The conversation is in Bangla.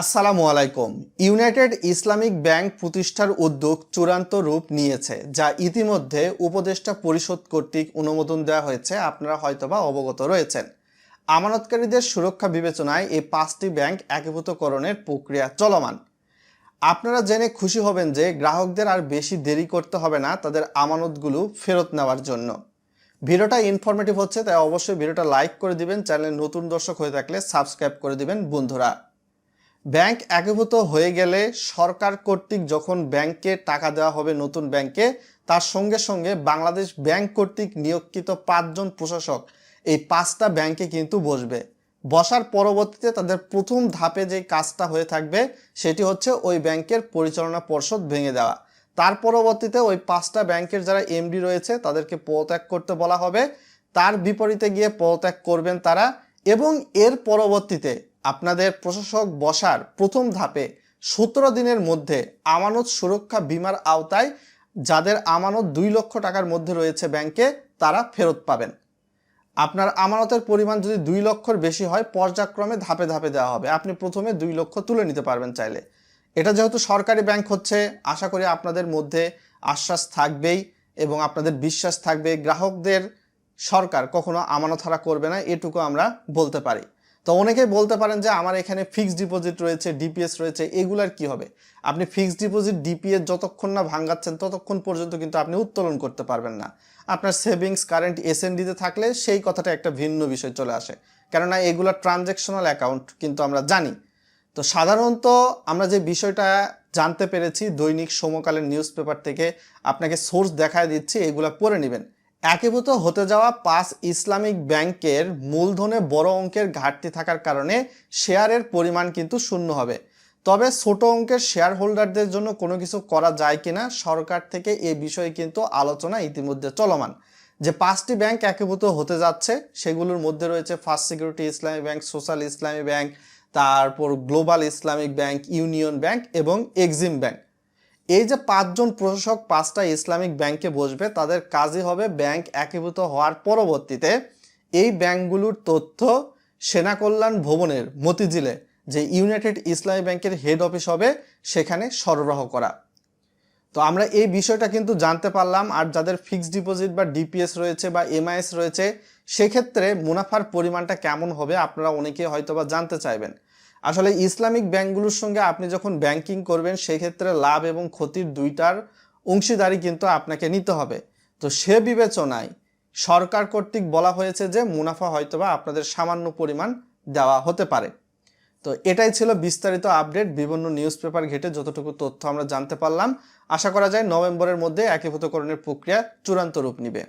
আসসালামু আলাইকুম। ইউনাইটেড ইসলামিক ব্যাংক প্রতিষ্ঠার উদ্যোগ চূড়ান্ত রূপ নিয়েছে, যা ইতিমধ্যে উপদেষ্টা পরিষদ কর্তৃক অনুমোদন দেওয়া হয়েছে। আপনারা হয়তোবা অবগত রয়েছেন। আমানতকারীদের সুরক্ষা বিবেচনায় এই পাঁচটি ব্যাংক একীভূতকরণের প্রক্রিয়া চলমান। আপনারা জেনে খুশি হবেন যে গ্রাহকদের আর বেশি দেরি করতে হবে না তাদের আমানতগুলো ফেরত নেওয়ার জন্য। ভিডিওটা ইনফরমেটিভ হচ্ছে, তাই অবশ্যই ভিডিওটা লাইক করে দিবেন। চ্যানেলে নতুন দর্শক হয়ে থাকলে সাবস্ক্রাইব করে দিবেন, বন্ধুরা। ব্যাংক একীভূত হয়ে গেলে সরকার কর্তৃক যখন ব্যাংকে টাকা দেওয়া হবে নতুন ব্যাংকে, তার সঙ্গে সঙ্গে বাংলাদেশ ব্যাংক কর্তৃক নিয়োগকৃত পাঁচজন প্রশাসক এই পাঁচটা ব্যাংকে কিন্তু বসবে। বসার পরবর্তীতে তাদের প্রথম ধাপে যে কাজটা হয়ে থাকবে, সেটি হচ্ছে ওই ব্যাংকের পরিচালনা পর্ষদ ভেঙে দেওয়া। তার পরবর্তীতে ওই পাঁচটা ব্যাংকের যারা এমডি রয়েছে, তাদেরকে পদত্যাগ করতে বলা হবে। তার বিপরীতে গিয়ে পদত্যাগ করবেন তারা এবং এর পরবর্তীতে আপনাদের প্রশাসক বসার প্রথম ধাপে সতেরো দিনের মধ্যে আমানত সুরক্ষা বিমার আওতায় যাদের আমানত দুই লক্ষ টাকার মধ্যে রয়েছে ব্যাংকে, তারা ফেরত পাবেন। আপনার আমানতের পরিমাণ যদি দুই লক্ষর বেশি হয়, পর্যায়ক্রমে ধাপে ধাপে দেওয়া হবে। আপনি প্রথমে দুই লক্ষ তুলে নিতে পারবেন চাইলে। এটা যেহেতু সরকারি ব্যাংক হচ্ছে, আশা করি আপনাদের মধ্যে আশ্বাস থাকবেই এবং আপনাদের বিশ্বাস থাকবে। গ্রাহকদের সরকার কখনো আমানত হারা করবে না, এটুকু আমরা বলতে পারি। তো অনেকেই বলতে পারেন যে আমার এখানে ফিক্সড ডিপোজিট রয়েছে ডিপিএস রয়েছে, এগুলার কি হবে? আপনি ফিক্সড ডিপোজিট ডিপিএস যতক্ষণ না ভাঙাচ্ছেন ততক্ষণ পর্যন্ত কিন্তু আপনি উত্তোলন করতে পারবেন না। আপনার সেভিংস কারেন্ট এসএনডিতে থাকলে সেই কথাটা একটা ভিন্ন বিষয় চলে আসে। কেননা এগুলো ট্রানজ্যাকশনাল অ্যাকাউন্ট কিন্তু আমরা জানি। তো সাধারণত আমরা যে বিষয়টা জানতে পেরেছি দৈনিক সমকালের নিউজ পেপার থেকে, আপনাকে সোর্স দেখায় দিচ্ছি, এগুলো পড়ে নেবেন। একীভূত হতে যাওয়া পাঁচ ইসলামিক ব্যাংকের মূলধনে বড় অঙ্কের ঘাটতি থাকার কারণে শেয়ারের পরিমাণ কিন্তু শূন্য হবে। তবে ছোট অঙ্কের শেয়ার হোল্ডারদের জন্য কোনো কিছু করা যায় কিনা সরকার থেকে এ বিষয়ে কিন্তু আলোচনা ইতিমধ্যে চলমান। যে পাঁচটি ব্যাংক একীভূত হতে যাচ্ছে, সেগুলোর মধ্যে রয়েছে First Security Islami Bank, Social Islami Bank, তারপর Global Islamic Bank, Union Bank এবং এক্সিম ব্যাংক। এই যে পাঁচজন প্রশাসক, পাঁচটা ইসলামিক ব্যাংকে বসবে, তাদের কাজই হবে ব্যাংক একীভূত হওয়ার পরবর্তীতে। এই ব্যাংকগুলোর তথ্য সেনা কল্যাণ ভবনের মতিঝিলে, যে ইউনাইটেড ইসলামী ব্যাংকের হেড অফিস হবে, সেখানে সরবরাহ করা। তো আমরা এই বিষয়টা কিন্তু জানতে পারলাম, আর যাদের ফিক্সড ডিপোজিট বা ডিপিএস রয়েছে বা এমআইএস রয়েছে, সেক্ষেত্রে মুনাফার পরিমাণটা কেমন হবে, আপনারা অনেকে হয়তোবা জানতে চাইবেন। আসলে ইসলামিক ব্যাংকগুলোর সঙ্গে আপনি যখন ব্যাংকিং করবেন, সেক্ষেত্রে লাভ এবং ক্ষতির দুইটার অংশীদারি কিন্তু আপনাকে নিতে হবে। তো সে বিবেচনায় সরকার কর্তৃক বলা হয়েছে যে, মুনাফা হয়তোবা আপনাদের সামান্য পরিমাণ দেওয়া হতে পারে। তো এটাই ছিল বিস্তারিত আপডেট। বিভিন্ন নিউজ পেপার ঘেটে যতটুকু তথ্য আমরা জানতে পারলাম, আশা করা যায় নভেম্বরের মধ্যে একীভূতকরণের প্রক্রিয়া চূড়ান্ত রূপ নিবে।